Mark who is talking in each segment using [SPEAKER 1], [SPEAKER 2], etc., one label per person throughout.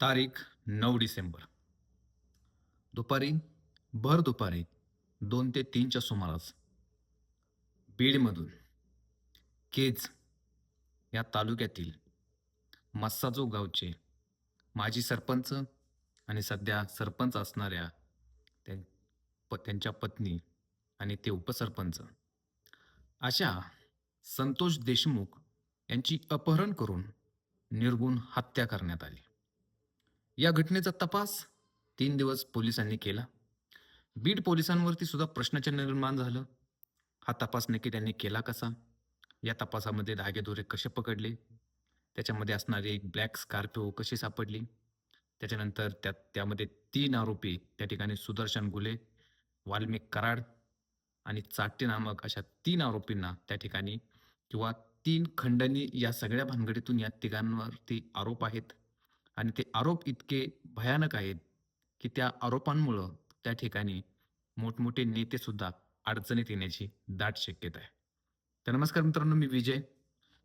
[SPEAKER 1] तारीख नऊ डिसेंबर. दुपारी भर दुपारी दोन ते तीनच्या सुमारास बीडमधून केज या तालुक्यातील मस्साजो गावचे माजी सरपंच आणि सध्या सरपंच असणाऱ्या त्यां प त्यांच्या पत्नी आणि ते उपसरपंच अशा संतोष देशमुख यांची अपहरण करून निर्गुण हत्या करण्यात आली. या घटनेचा तपास तीन दिवस पोलिसांनी केला. बीड पोलिसांवरती सुद्धा प्रश्नचिन्ह निर्माण झालं. हा तपास नक्की त्यांनी केला कसा? या तपासामध्ये धागेदोरे कसे पकडले? त्याच्यामध्ये असणारी एक ब्लॅक स्कॉर्पिओ कशी सापडली? त्याच्यानंतर त्यात त्यामध्ये तीन आरोपी त्या ठिकाणी सुदर्शन गुले वाल्मिक कराड आणि चाटे नामक अशा तीन आरोपींना त्या ठिकाणी किंवा तीन खंडणी या सगळ्या भानगडीतून या तिघांवरती आरोप आहेत. आणि ते आरोप इतके भयानक आहेत की त्या आरोपांमुळं त्या ठिकाणी मोठमोठे नेते सुद्धा अडचणीत येण्याची दाट शक्यता आहे. तर नमस्कार मित्रांनो मी विजय.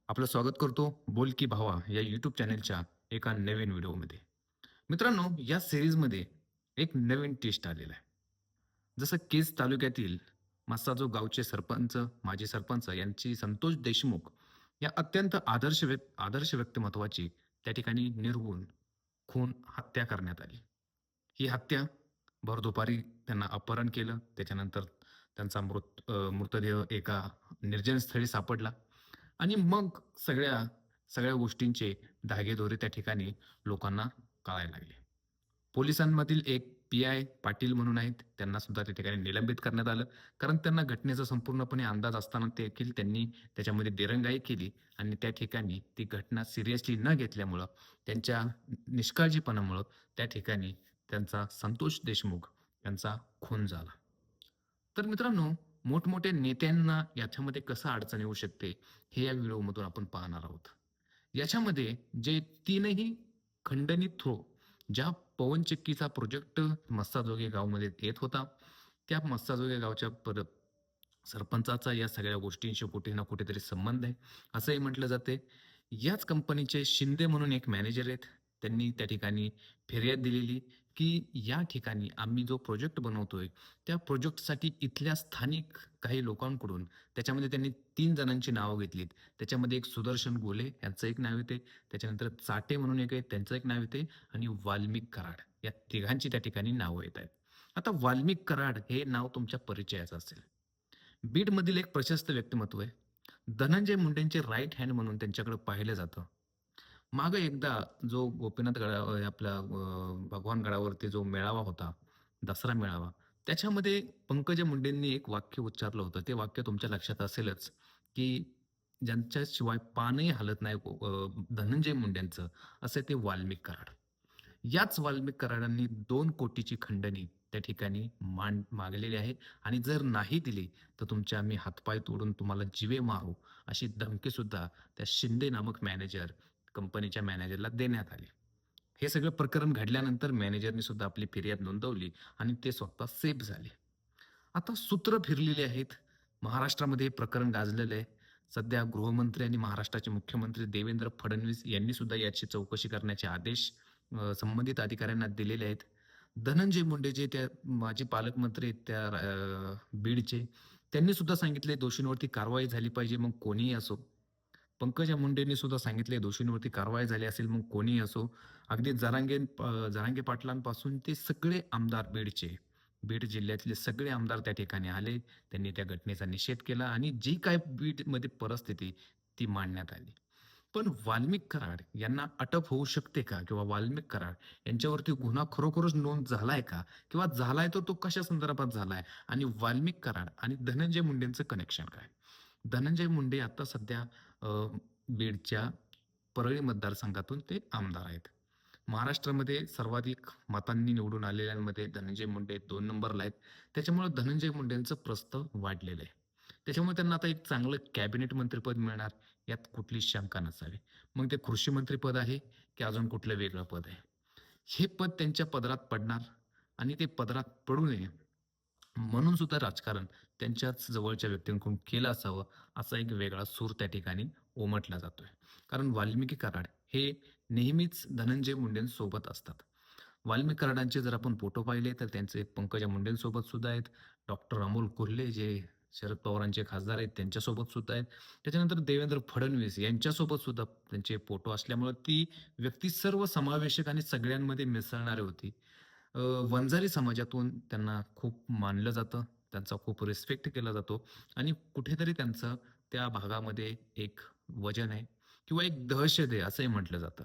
[SPEAKER 1] आपलं स्वागत करतो बोल की भावा या यूट्यूब चॅनेलच्या एका नवीन व्हिडिओमध्ये. मित्रांनो या सिरीजमध्ये एक नवीन टेस्ट आलेला आहे. जसं केज तालुक्यातील मस्साजो गावचे सरपंच माजी सरपंच यांची संतोष देशमुख या अत्यंत आदर्श व्यक् आदर्श व्यक्तिमत्वाची त्या ठिकाणी निर्गुण खून हत्या करण्यात आली. ही हत्या भर दुपारी त्यांना अपहरण केलं. त्याच्यानंतर त्यांचा मृत मृतदेह एका निर्जन स्थळी सापडला. आणि मग सगळ्या सगळ्या गोष्टींचे धागेदोरे त्या ठिकाणी लोकांना कळायला लागले. पोलिसांमधील एक पी आय पाटील म्हणून आहेत. त्यांना सुद्धा त्या ठिकाणी निलंबित करण्यात आलं. कारण त्यांना घटनेचा संपूर्णपणे अंदाज असताना देखील त्यांनी त्याच्यामध्ये दिरंगाई केली आणि त्या ठिकाणी ती घटना सिरियसली न घेतल्यामुळं त्यांच्या निष्काळजीपणामुळं त्या ठिकाणी त्यांचा संतोष देशमुख यांचा खून झाला. तर मित्रांनो मोठमोठ्या नेत्यांना याच्यामध्ये कसं अडचण येऊ शकते हे या व्हिडिओमधून आपण पाहणार आहोत. याच्यामध्ये जे तीनही खंडणी थ्रो हो, ज्या पवनचक्कीचा प्रोजेक्ट मस्साजोगे गावमध्ये येत होता. त्या मस्साजोगे गावच्या पर सरपंचाचा या सगळ्या गोष्टींशी कुठे ना कुठेतरी संबंध आहे. असंही म्हटलं जाते. याच कंपनीचे शिंदे म्हणून एक मॅनेजर आहेत. त्यांनी त्या ठिकाणी फिर्याद दिलेली. की या ठिकाणी आम्ही जो प्रोजेक्ट बनवतोय त्या प्रोजेक्टसाठी इथल्या स्थानिक काही लोकांकडून त्याच्यामध्ये त्यांनी तीन जणांची नावं घेतलीत. त्याच्यामध्ये एक सुदर्शन गोले यांचं एक नाव येते. त्याच्यानंतर चाटे म्हणून एक आहे त्यांचं एक नाव येते. आणि वाल्मिक कराड या तिघांची त्या ठिकाणी नावं येत आहेत. आता वाल्मिक कराड हे नाव तुमच्या परिचयाचं असेल. बीडमधील एक प्रशस्त व्यक्तिमत्व आहे. धनंजय मुंडेंचे राईट हँड म्हणून त्यांच्याकडे पाहिलं जातं. मागं एकदा जो गोपीनाथ गडा आपल्या आपला भगवान गडावरती जो मेळावा होता दसरा मेळावा त्याच्यामध्ये पंकजा मुंडेंनी एक वाक्य उच्चारलं होतं. ते वाक्य तुमच्या लक्षात असेलच की ज्यांच्याशिवाय पानही हलत नाही धनंजय मुंडेंचं असे ते वाल्मिक कराड. याच वाल्मिक कराडांनी दोन कोटीची खंडणी त्या ठिकाणी मांड मागलेली आहे. आणि जर नाही दिली तर तुमच्या आम्ही हातपाय तोडून तुम्हाला जिवे मारू अशी धमकी सुद्धा त्या शिंदे नामक मॅनेजर कंपनीच्या मॅनेजरला देण्यात आली. हे सगळं प्रकरण घडल्यानंतर मॅनेजरने सुद्धा आपली फिर्याद नोंदवली आणि ते स्वतः सेफ झाले. आता सूत्र फिरलेले आहेत. महाराष्ट्रामध्ये हे प्रकरण गाजलेलं आहे. सध्या गृहमंत्री आणि महाराष्ट्राचे मुख्यमंत्री देवेंद्र फडणवीस यांनी सुद्धा याची चौकशी करण्याचे आदेश संबंधित अधिकाऱ्यांना दिलेले आहेत. धनंजय मुंडे जे त्या माजी पालकमंत्री आहेत त्या बीडचे त्यांनी सुद्धा सांगितले दोषींवरती कारवाई झाली पाहिजे मग कोणीही असो. पंकजा मुंडेंनी सुद्धा सांगितले दोषींवरती कारवाई झाली असेल मग कोणी असो. अगदी जरांगे जरांगे पाटलांपासून ते सगळे आमदार बीडचे. बीड जिल्ह्यातले सगळे आमदार त्या ठिकाणी आले त्यांनी त्या घटनेचा निषेध केला आणि जी काय बीडमध्ये परिस्थिती ती मांडण्यात आली. पण वाल्मिक कराड यांना अटक होऊ शकते का? किंवा वाल्मिक कराड यांच्यावरती गुन्हा खरोखरच नोंद झालाय का? किंवा झालाय तर तो कशा संदर्भात झालाय? आणि वाल्मिक कराड आणि धनंजय मुंडेंचं कनेक्शन काय? धनंजय मुंडे आता सध्या बीडच्या परळी मतदारसंघातून ते आमदार आहेत. महाराष्ट्रामध्ये सर्वाधिक मतांनी निवडून आलेल्यांमध्ये धनंजय मुंडे दोन नंबरला आहेत. त्याच्यामुळे धनंजय मुंडेंचं प्रस्त वाढलेलं आहे. त्याच्यामुळे त्यांना आता एक चांगलं कॅबिनेट मंत्रीपद मिळणार यात कुठलीच शंका नसावी. मग ते कृषी मंत्रीपद आहे की अजून कुठलं वेगळं पद आहे? हे पद त्यांच्या पदरात पडणार आणि ते पदरात पडू नये म्हणून सुद्धा राजकारण त्यांच्याच जवळच्या व्यक्तींकडून केलं असावं असा एक वेगळा सूर त्या ठिकाणी उमटला जातोय. कारण वाल्मिकी कराड हे नेहमीच धनंजय मुंडेंसोबत असतात. वाल्मिक कराडांचे जर आपण फोटो पाहिले तर त्यांचे पंकजा मुंडेंसोबत सुद्धा आहेत. डॉक्टर अमोल कोल्हे जे शरद पवारांचे खासदार आहेत त्यांच्यासोबत सुद्धा आहेत. त्याच्यानंतर देवेंद्र फडणवीस यांच्यासोबत सुद्धा त्यांचे फोटो असल्यामुळं ती व्यक्ती सर्व समावेशक आणि सगळ्यांमध्ये मिसळणारी होती. वंजारी समाजातून त्यांना खूप मानलं जातं. त्यांचा खूप रिस्पेक्ट केला जातो. आणि कुठेतरी त्यांचं त्या भागामध्ये एक वजन आहे किंवा एक दहशत आहे असंही म्हटलं जातं.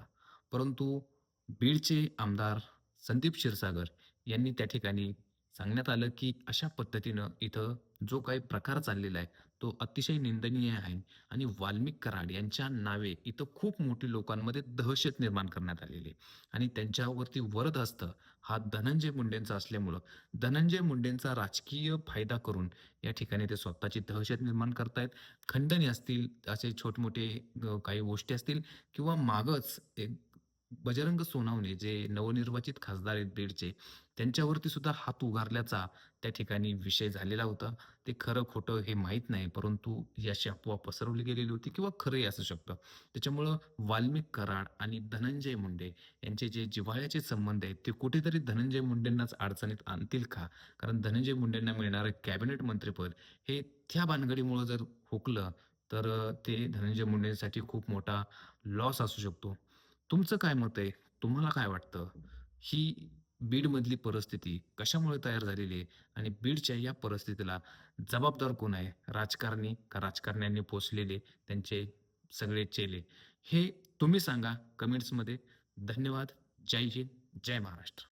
[SPEAKER 1] परंतु बीडचे आमदार संदीप क्षीरसागर यांनी त्या ठिकाणी सांगण्यात आलं की अशा पद्धतीनं इथं जो काही प्रकार चाललेला आहे तो अतिशय निंदनीय आहे. आणि वाल्मिक कराड यांच्या नावे इथं खूप मोठी लोकांमध्ये दहशत निर्माण करण्यात आलेली आहे. आणि त्यांच्यावरती वरद असतं हा धनंजय मुंडेंचा असल्यामुळं धनंजय मुंडेंचा राजकीय फायदा करून या ठिकाणी ते स्वतःची दहशत निर्माण करतायत. खंडणी असतील असे छोटमोठे काही गोष्टी असतील किंवा मागच एक बजरंग सोनावणे जे नवनिर्वाचित खासदार आहेत बीडचे त्यांच्यावरती सुद्धा हात उगारल्याचा त्या ठिकाणी विषय झालेला होता. ते खरं खोटं हे माहीत नाही परंतु याची अफवा पसरवली गेलेली होती किंवा खरंही असू शकतं. त्याच्यामुळं वाल्मिक कराड आणि धनंजय मुंडे यांचे जे जिव्हाळ्याचे संबंध आहेत ते कुठेतरी धनंजय मुंडेंनाच अडचणीत आणतील का? कारण धनंजय मुंडेंना मिळणारं कॅबिनेट मंत्रीपद हे त्या भानगडीमुळं जर हुकलं तर ते धनंजय मुंडेंसाठी खूप मोठा लॉस असू शकतो. तुमचं काय मत आहे? तुम्हाला काय वाटतं? ही बीडमधली परिस्थिती कशामुळे तयार झालेली आहे? आणि बीडच्या या परिस्थितीला जबाबदार कोण आहे? राजकारणी का राजकारण्यांनी पोचलेले त्यांचे सगळे चेले? हे तुम्ही सांगा कमेंट्समध्ये. धन्यवाद. जय हिंद. जय महाराष्ट्र.